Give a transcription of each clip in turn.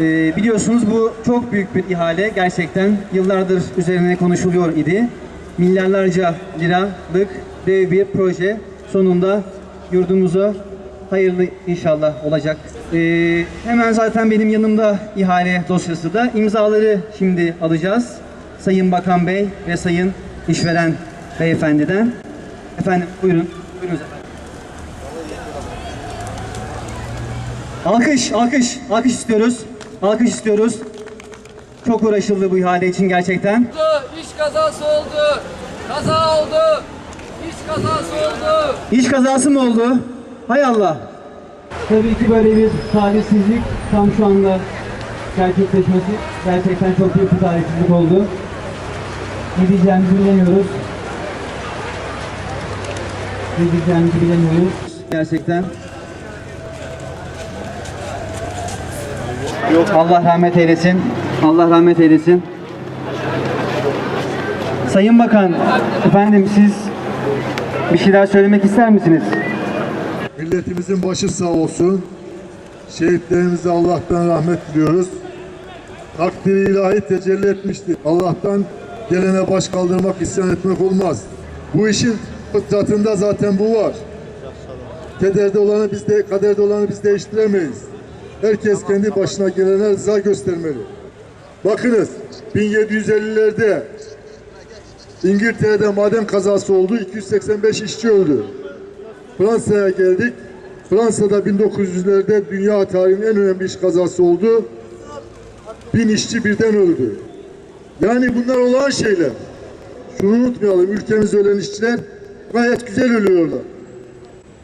Ee, biliyorsunuz bu çok büyük bir ihale. Gerçekten yıllardır üzerine konuşuluyor idi. Milyarlarca liralık dev bir proje sonunda yurdumuza hayırlı inşallah olacak. Ee, hemen zaten benim yanımda ihale dosyası da imzaları şimdi alacağız. Sayın Bakan Bey ve Sayın İşveren Beyefendiden. Efendim buyurun. Buyurun efendim. Alkış, alkış, alkış istiyoruz. Alkış istiyoruz. Çok uğraşıldı bu ihale için gerçekten. iş kazası oldu, kaza oldu, iş kazası oldu. İş kazası mı oldu? Hay Allah. Tabii ki böyle bir talihsizlik tam şu anda gerçekleşmesi gerçekten çok büyük bir talihsizlik oldu. Ne diyeceğimizi bilemiyoruz. Ne diyeceğimizi bilemiyoruz. Gerçekten. Allah rahmet eylesin. Allah rahmet eylesin. Sayın Bakan, efendim siz bir şeyler söylemek ister misiniz? Milletimizin başı sağ olsun. Şehitlerimize Allah'tan rahmet diliyoruz. Takdiri ilahi tecelli etmiştir. Allah'tan gelene baş kaldırmak, isyan etmek olmaz. Bu işin fıtratında zaten bu var. Kederde olanı biz de, kaderde olanı biz değiştiremeyiz. Herkes kendi başına gelene rıza göstermeli. Bakınız 1750'lerde İngiltere'de maden kazası oldu. 285 işçi öldü. Fransa'ya geldik. Fransa'da 1900'lerde dünya tarihinin en önemli iş kazası oldu. Bin işçi birden öldü. Yani bunlar olağan şeyler. Şunu unutmayalım, ülkemizde ölen işçiler gayet güzel ölüyorlar.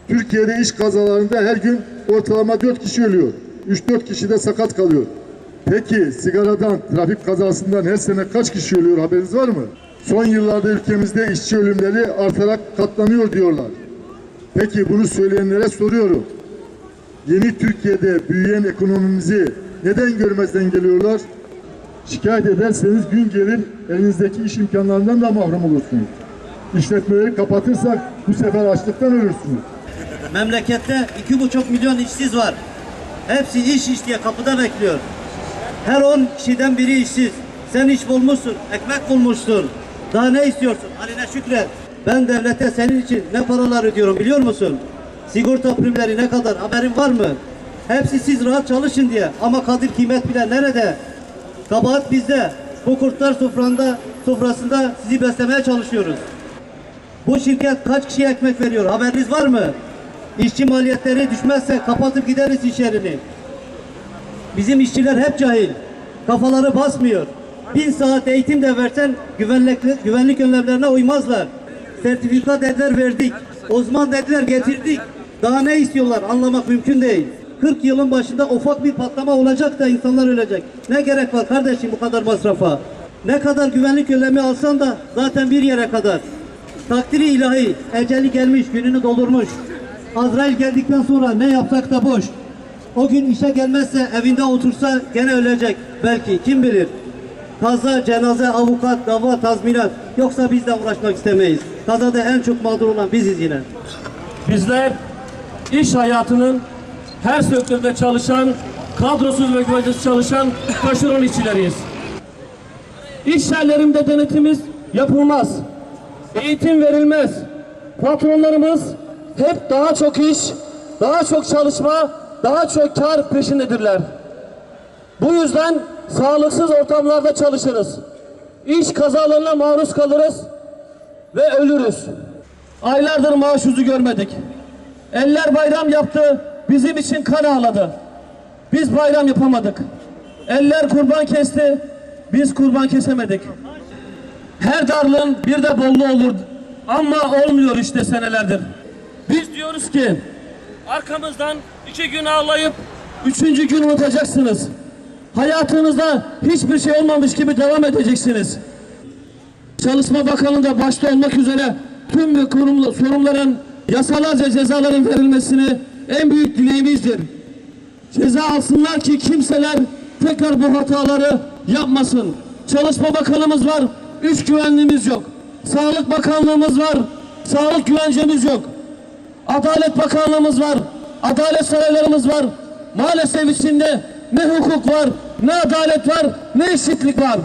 Türkiye'de iş kazalarında her gün ortalama 4 kişi ölüyor. 3-4 kişi de sakat kalıyor. Peki sigaradan, trafik kazasından her sene kaç kişi ölüyor haberiniz var mı? Son yıllarda ülkemizde işçi ölümleri artarak katlanıyor diyorlar. Peki bunu söyleyenlere soruyorum. Yeni Türkiye'de büyüyen ekonomimizi neden görmezden geliyorlar? Şikayet ederseniz gün gelir elinizdeki iş imkanlarından da mahrum olursunuz. İşletmeleri kapatırsak bu sefer açlıktan ölürsünüz. Memlekette iki buçuk milyon işsiz var. Hepsi iş iş diye kapıda bekliyor. Her on kişiden biri işsiz. Sen iş bulmuşsun, ekmek bulmuşsun. Daha ne istiyorsun? Haline şükret. Ben devlete senin için ne paralar ödüyorum biliyor musun? Sigorta primleri ne kadar haberin var mı? Hepsi siz rahat çalışın diye. Ama kadir kıymet bile nerede? Kabahat bizde. Bu kurtlar sofranda, sofrasında sizi beslemeye çalışıyoruz. Bu şirket kaç kişiye ekmek veriyor? Haberiniz var mı? İşçi maliyetleri düşmezse kapatıp gideriz iş yerini. Bizim işçiler hep cahil. Kafaları basmıyor. Bin saat eğitim de versen güvenlik, güvenlik önlemlerine uymazlar. Sertifika dediler verdik. Uzman dediler getirdik. Daha ne istiyorlar anlamak mümkün değil. 40 yılın başında ufak bir patlama olacak da insanlar ölecek. Ne gerek var kardeşim bu kadar masrafa? Ne kadar güvenlik önlemi alsan da zaten bir yere kadar. Takdiri ilahi, eceli gelmiş, gününü doldurmuş. Azrail geldikten sonra ne yapsak da boş. O gün işe gelmezse evinde otursa gene ölecek. Belki kim bilir. Kaza, cenaze, avukat, dava, tazminat. Yoksa biz de uğraşmak istemeyiz. Kazada en çok mağdur olan biziz yine. Bizler iş hayatının her sektörde çalışan, kadrosuz ve güvencesiz çalışan taşeron işçileriyiz. İş yerlerinde denetimiz yapılmaz. Eğitim verilmez. Patronlarımız hep daha çok iş, daha çok çalışma, daha çok kar peşindedirler. Bu yüzden sağlıksız ortamlarda çalışırız. İş kazalarına maruz kalırız ve ölürüz. Aylardır maaş yüzü görmedik. Eller bayram yaptı, bizim için kan ağladı. Biz bayram yapamadık. Eller kurban kesti, biz kurban kesemedik. Her darlığın bir de bolluğu olur. Ama olmuyor işte senelerdir. Biz diyoruz ki arkamızdan iki gün ağlayıp üçüncü gün unutacaksınız. Hayatınızda hiçbir şey olmamış gibi devam edeceksiniz. Çalışma Bakanı'nda başta olmak üzere tüm kurumlu sorumluların yasalarca cezaların verilmesini en büyük dileğimizdir. Ceza alsınlar ki kimseler tekrar bu hataları yapmasın. Çalışma Bakanımız var, üç güvenliğimiz yok. Sağlık Bakanlığımız var, sağlık güvencemiz yok. Adalet Bakanlığımız var, adalet saraylarımız var. Maalesef içinde ne hukuk var, ne adalet var, ne eşitlik var.